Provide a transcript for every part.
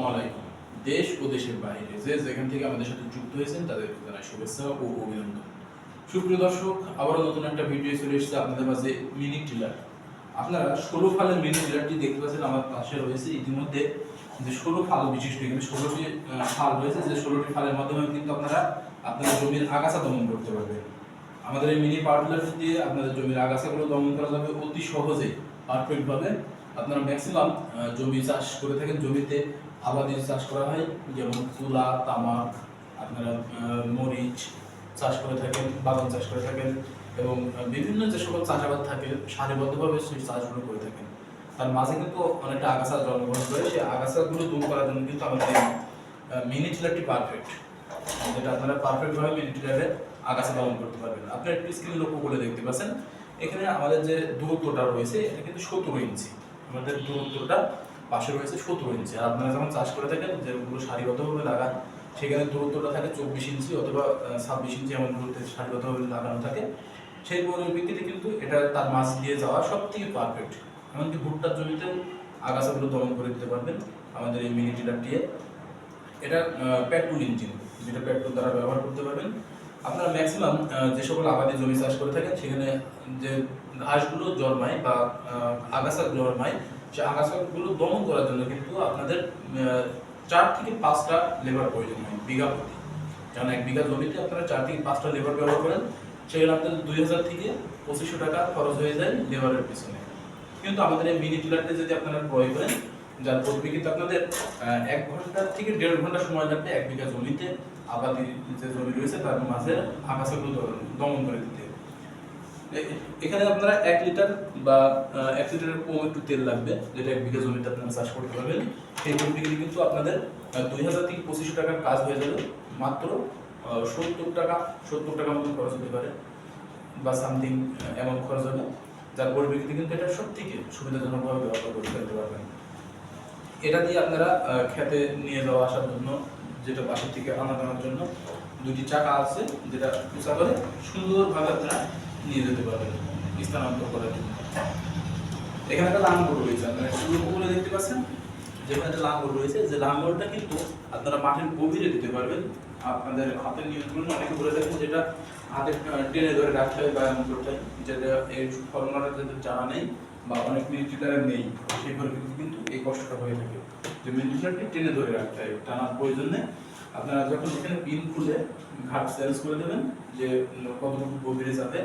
আসসালামু আলাইকুম। দেশ ও দেশের বাইরে যে যেখান থেকে আমাদের সাথে যুক্ত হয়েছেন, তাদেরকে জানাই শুভেচ্ছা ও অভিনন্দন। সুপ্রিয় দর্শক, আবারও নতুন একটা ভিডিও চলে এসেছে আপনাদের মাঝে মিনি টিলার আপনারা ষোলো ফালের মিনি টিলারটি দেখতে পাচ্ছেন, আমার পাশে রয়েছে ইতিমধ্যে যে ষোলো ফাল বিশিষ্ট, এখানে ষোলোটি ফাল রয়েছে, যে ষোলোটি ফালের মাধ্যমে কিন্তু আপনারা আপনাদের জমির আগাছা দমন করতে পারবেন। আমাদের এই মিনি পাওয়ার টিলার দিয়ে আপনাদের জমির আগাছাগুলো দমন করা যাবে অতি সহজেই পারফেক্ট ভাবে। আপনারা ম্যাক্সিমাম জমি চাষ করে থাকেন। জমিতে আবাদি চাষ করা হয়, যেমন তুলা তামাক আপনারা মরিচ চাষ করে থাকেন, বাগান চাষ করে থাকেন এবং বিভিন্ন যে সকল চাষাবাদ থাকে, সারিবদ্ধভাবে সেই চাষগুলো করে থাকেন। তার মাঝে কিন্তু অনেকটা আগাছা জন্মগ্রহণ করে, সেই আগাছাগুলো দূর করার জন্য কিন্তু আমাদের মিনি টিলারটি পারফেক্ট যেটা আপনারা পারফেক্ট ভাবে মিনি টিলারে আগাছা দমন করতে পারবেন। আপনি একটু স্ক্রিন লক্ষ্য করে দেখতে পাচ্ছেন, এখানে আমাদের যে দূরত্বটা রয়েছে, এটা কিন্তু সতেরো ইঞ্চি। আমাদের দূরত্বটা পাশে রয়েছে সতেরো ইঞ্চি। আর আপনারা যখন চাষ করে থাকেন যেগুলো সারিবদ্ধভাবে লাগান, সেখানে দূরত্বটা থাকে চব্বিশ ইঞ্চি অথবা ছাব্বিশ ইঞ্চি এমন দূরত্বে সারিবদ্ধভাবে লাগানো থাকে। সেই পরিপ্রেক্ষিতে কিন্তু এটা তার মাছ দিয়ে যাওয়া সব থেকে পারফেক্ট এমনকি ভুট্টার জমিতে আগাছাগুলো দমন করে দিতে পারবেন আমাদের এই মিনি টিলার দিয়ে এটা পেট্রোল ইঞ্জিন, যেটা পেট্রোল দ্বারা ব্যবহার করতে পারবেন। আপনারা ম্যাক্সিমাম যে সকল আবাদি জমি চাষ করে থাকেন, সেখানে যে ঘাসগুলো জন্মায় বা আগাছা জন্মায়, সে আগাছাগুলো দমন করার জন্য কিন্তু আপনাদের চার থেকে পাঁচটা লেবার প্রয়োজন হয়, বিঘা প্রতি। কারণ এক বিঘা জমিতে আপনারা চার থেকে পাঁচটা লেবার ব্যবহার করেন সেখানে আপনাদের দুই হাজার থেকে পঁচিশশো টাকা খরচ হয়ে যায় লেবারের পিছনে। কিন্তু আমাদের এই মিনি টিলারটা যদি আপনারা ক্রয় করেন, যার পরিপ্রেক্ষিতে আপনাদের এক ঘণ্টা থেকে দেড় ঘণ্টা সময় লাগবে এক বিঘা জমিতে আবাদি যে জমি রয়েছে তার মাঝে আগাছাগুলো দমন- করে দিতে। এখানে আপনারা এক লিটার বা এক লিটারের কম একটু তেল লাগবে, যেটা এক বিঘা জমিতে আপনারা চাষ করতে পারবেন। সেই পরিপ্রেক্ষিতে কিন্তু আপনাদের দুই হাজার থেকে পঁচিশশো টাকার কাজ হয়ে যাবে। মাত্র সত্তর টাকা সত্তর টাকা মতো খরচ হতে পারে বা সামথিং এমন খরচ হবে। যার পরিপ্রেক্ষিতে কিন্তু এটা সব থেকে সুবিধাজনকভাবে ব্যবহার করতে পারবেন। এটা দিয়ে আপনারা খেতে নিয়ে যাওয়া আসার জন্য যেটা বাসা থেকে আনা আনার জন্য দুটি চাকা আছে, যেটা উঁচা করে সুন্দরভাবে আপনারা নিয়ে যেতে পারবেন, স্থানান্তর করার জন্য। এখানে একটা লাঙ্গল রয়েছে, আপনারা করে দেখতে পাচ্ছেন? যেখানে একটা লাঙ্গল রয়েছে, যে লাঙ্গলটা কিন্তু আপনারা মাটির গভীরে দিতে পারবেন। আপনাদের হাতের নিয়ন্ত্রণ অনেকে বলে থাকেন যেটা হাতে টেনে ধরে রাখতে হয় বা এমন করতে হয়। যেটা এই ফর্মুলাটা যাদের জানা নেই বা অনেক মিলিটারে নেই, সেই পরিস্থিতি কিন্তু এই কষ্টটা হয়ে থাকে। যে মিলিটারটি টেনে ধরে রাখতে হয়, টানার প্রয়োজন। আপনারা যখন এখানে পিন খুলে ঘাট চেঞ্জ করে দেবেন, যে কতটুকু গভীরে যাবে,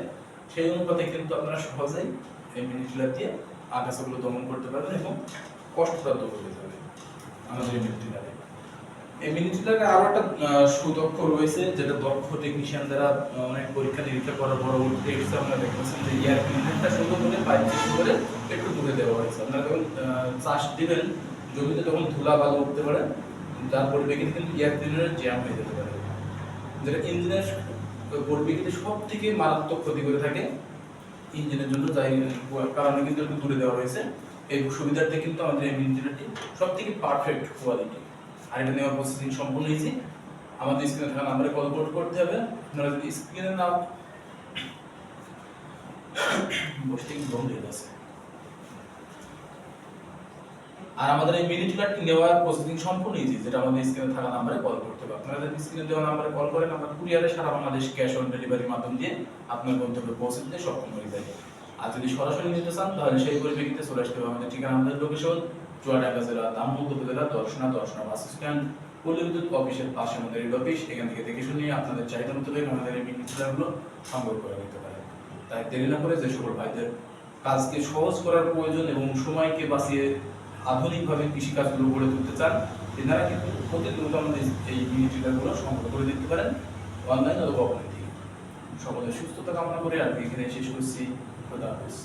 সেই অনুপাতে কিন্তু আপনারা সহজেই এই মিনিটিলার দিয়ে আগাছাগুলো দমন করতে পারবেন এবং দূর হয়ে যাবে আমাদের মিনিটিলারে এই মিনিটিলারে আরও একটা সুদক্ষ রয়েছে, যেটা দক্ষ টেকনিশিয়ান দ্বারা অনেক পরীক্ষা নিরীক্ষা করার পরবর্তী দেখতেছেন যে ইয়ার সুন্দর করে করে একটু দূরে দেওয়া হয়েছে। আপনারা যখন চাষ দিবেন জমিতে তখন ধুলা বালু উঠতে পারে যার পরিপ্রেক্ষিতে কিন্তু এয়ার ক্লিনারের জ্যাম হয়ে যেতে পারে। যেটা ইঞ্জিনের পরিপ্রেক্ষিতে সব থেকে মারাত্মক ক্ষতি করে থাকে ইঞ্জিনের জন্য যাই কারণে কিন্তু একটু দূরে দেওয়া হয়েছে এই সুবিধাটা কিন্তু আমাদের এই ইঞ্জিনটি সব থেকে পারফেক্ট কোয়ালিটি আর এটা নেওয়ার প্রসেসিং সম্পূর্ণ ইজি আমাদের স্ক্রিনে থাকা নাম্বারে কল করতে হবে। আপনারা যদি স্ক্রিনে না বসতে বন্ধ হয়ে গেছে। আর আমাদের এই মিনি টিলারটি নেওয়ার প্রসেসিং সম্পূর্ণ ইজি যেটা আমাদের স্ক্রিনে থাকা নাম্বারে কল করতে হবে। আপনারা যদি স্ক্রিনে দেওয়া নাম্বারে কল করেন, আমরা কুরিয়ারে সারা বাংলাদেশ ক্যাশ অন ডেলিভারির মাধ্যম দিয়ে আপনার গন্তব্যে পৌঁছে দিতে সক্ষম হয়ে যাবে আর যদি সরাসরি নিতে চান, তাহলে সেই পরিপ্রেক্ষিতে চলে আসতে হবে আমাদের ঠিকানা, আমাদের লোকেশন চুয়াডাঙ্গা জেলা দামোদ উপজেলা দর্শনা দর্শনা বাস স্ট্যান্ড পল্লী বিদ্যুৎ অফিসের পাশে আমাদের এই অফিস এখান থেকে দেখে শুনে আপনাদের চাহিদা মোতাবেক আমাদের এই মিনি টিলারগুলো সংগ্রহ করে নিতে পারেন। তাই দেরি না করে যে সকল ভাইদের কাজকে সহজ করার প্রয়োজন এবং সময়কে বাঁচিয়ে আধুনিকভাবে কৃষিকাজগুলো গড়ে তুলতে চান, এনারা কিন্তু অতি দ্রুত আমাদের এই মিনি সংগ্রহ করে দিতে পারেন অনলাইন অথবা অফলাইন থেকে সকলের সুস্থতা কামনা করে আর এখানে শেষ করছি। খোদা হাফেজ।